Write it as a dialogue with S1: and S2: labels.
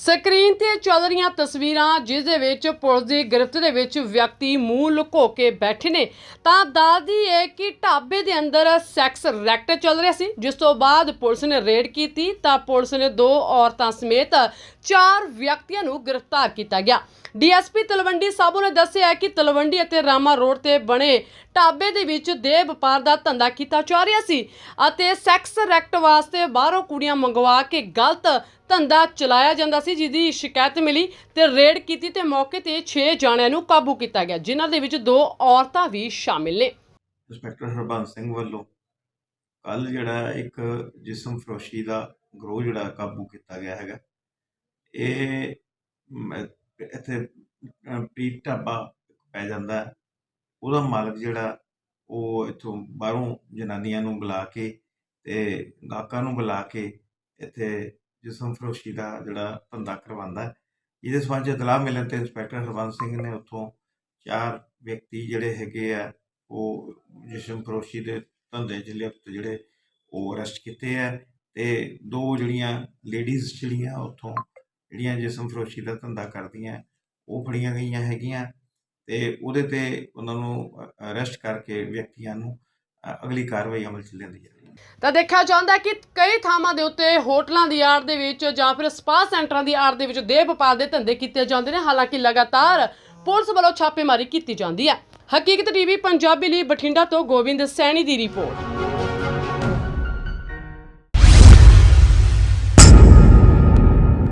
S1: Screen ਤੇ ਚੱਲ ਰਹੀਆਂ ਤਸਵੀਰਾਂ, ਜਿਸ ਦੇ ਵਿੱਚ ਪੁਲਿਸ ਦੀ ਗ੍ਰਿਫਤ ਦੇ ਵਿੱਚ ਵਿਅਕਤੀ ਮੂੰਹ ਲੁਕੋ ਕੇ ਬੈਠੇ ਨੇ। ਤਾਂ ਦੱਸਦੀ ਹੈ ਕਿ ਢਾਬੇ ਦੇ ਅੰਦਰ ਸੈਕਸ ਰੈਕਟ ਚੱਲ ਰਿਹਾ ਸੀ, ਜਿਸ ਤੋਂ ਬਾਅਦ ਪੁਲਿਸ ਨੇ ਰੇਡ ਕੀਤੀ, ਤਾਂ ਪੁਲਿਸ ਨੇ ਦੋ ਔਰਤਾਂ ਸਮੇਤ ਚਾਰ ਵਿਅਕਤੀਆਂ ਨੂੰ ਗ੍ਰਿਫਤਾਰ ਕੀਤਾ ਗਿਆ। ਡੀਐਸਪੀ ਤਲਵੰਡੀ ਸਾਬੋ ਨੇ ਦੱਸਿਆ ਕਿ ਤਲਵੰਡੀ ਅਤੇ ਰਾਮਾ ਰੋਡ ਤੇ ਬਣੇ ਢਾਬੇ ਦੇ ਵਿੱਚ ਦੇ ਵਪਾਰ ਦਾ ਧੰਦਾ ਕੀਤਾ ਜਾ ਰਿਹਾ ਸੀ ਅਤੇ ਸੈਕਸ ਰੈਕਟ ਵਾਸਤੇ ਬਾਹਰੋਂ ਕੁੜੀਆਂ ਮੰਗਵਾ ਕੇ ਗਲਤ ਧੰਦਾ ਚਲਾਇਆ ਜਾਂਦਾ ਸੀ ਜਿਹਦੀ ਸ਼ਿਕਾਇਤ ਮਿਲੀ ਤੇ ਰੇਡ ਕੀਤੀ ਤੇ ਮੌਕੇ ਤੇ 6 ਜਾਣਿਆਂ ਨੂੰ ਕਾਬੂ ਕੀਤਾ ਗਿਆ ਜਿਨ੍ਹਾਂ ਦੇ ਵਿੱਚ ਦੋ ਔਰਤਾਂ ਵੀ ਸ਼ਾਮਿਲ ਨੇ
S2: ਇੰਸਪੈਕਟਰ ਹਰਬੰਸ ਸਿੰਘ ਵੱਲੋਂ ਕੱਲ ਜਿਹੜਾ ਇੱਕ ਜਿਸਮ ਫਰੋਸ਼ੀ ਦਾ ਗਰੋਹ ਜਿਹੜਾ ਕਾਬੂ ਕੀਤਾ ਗਿਆ ਹੈਗਾ ਇਹ ਇੱਥੇ ਅਹ, ਢਾਬਾ ਪੈ ਜਾਂਦਾ ਹੈ। ਉਹਦਾ ਮਾਲਕ ਜਿਹੜਾ ਉਹ ਇੱਥੋਂ ਬਾਹਰੋਂ ਜਨਾਨੀਆਂ ਨੂੰ ਬੁਲਾ ਕੇ ਤੇ ਗਾਹਕਾਂ ਨੂੰ ਬੁਲਾ ਕੇ ਇੱਥੇ ਜਿਸਮ ਫਰੋਸ਼ੀ ਦਾ ਜਿਹੜਾ ਧੰਦਾ ਕਰਵਾਉਂਦਾ ਹੈ। ਇਹਦੇ ਸੰਬੰਧ 'ਚ ਇਤਲਾਹ ਮਿਲਣ ਤੇ ਇੰਸਪੈਕਟਰ ਹਰਬੰਸ ਸਿੰਘ ਨੇ ਉੱਥੋਂ ਚਾਰ ਵਿਅਕਤੀ ਜਿਹੜੇ ਹੈਗੇ ਆ, ਉਹ ਜਿਸਮ ਫਰੋਸ਼ੀ ਦੇ ਧੰਦੇ 'ਚ ਲਿਪਤ ਜਿਹੜੇ ਉਹ ਅਰੈਸਟ ਕੀਤੇ ਆ ਤੇ ਦੋ ਜਿਹੜੀਆਂ ਲੇਡੀਜ਼ ਜਿਹੜੀਆਂ ਉੱਥੋਂ ਜਿਹੜੀਆਂ ਜਿਸਮ ਫਰੋਸ਼ੀ ਦਾ ਧੰਦਾ ਕਰਦੀਆਂ, ਉਹ ਫੜੀਆਂ ਗਈਆਂ ਹੈਗੀਆਂ ਤੇ ਉਹਦੇ ਤੇ ਉਹਨਾਂ ਨੂੰ ਅਰੈਸਟ ਕਰਕੇ ਵਿਅਕਤੀਆਂ ਨੂੰ ਅਗਲੀ ਕਾਰਵਾਈ ਅਮਲ 'ਚ ਲਿਆਂਦੀ ਜਾਵੇ
S1: ਤਾਂ ਦੇਖਿਆ ਜਾਂਦਾ ਹੈ ਕਿ ਕਈ ਥਾਵਾਂ ਦੇ ਉੱਤੇ ਹੋਟਲਾਂ ਦੀ ਆੜ ਦੇ ਵਿੱਚ ਜਾਂ ਫਿਰ ਸਪਾ ਸੈਂਟਰਾਂ ਦੀ ਆੜ ਦੇ ਵਿੱਚ ਦੇਹ ਵਪਾਰ ਦੇ ਧੰਦੇ ਕੀਤੇ ਜਾਂਦੇ ਨੇ। ਹਾਲਾਂਕਿ ਲਗਾਤਾਰ ਪੁਲਿਸ ਵੱਲੋਂ ਛਾਪੇਮਾਰੀ ਕੀਤੀ ਜਾਂਦੀ ਹੈ। ਹਕੀਕਤ ਟੀਵੀ, ਪੰਜਾਬੀ ਲਈ ਬਠਿੰਡਾ ਤੋਂ ਗੋਬਿੰਦ ਸੈਣੀ ਦੀ ਰਿਪੋਰਟ।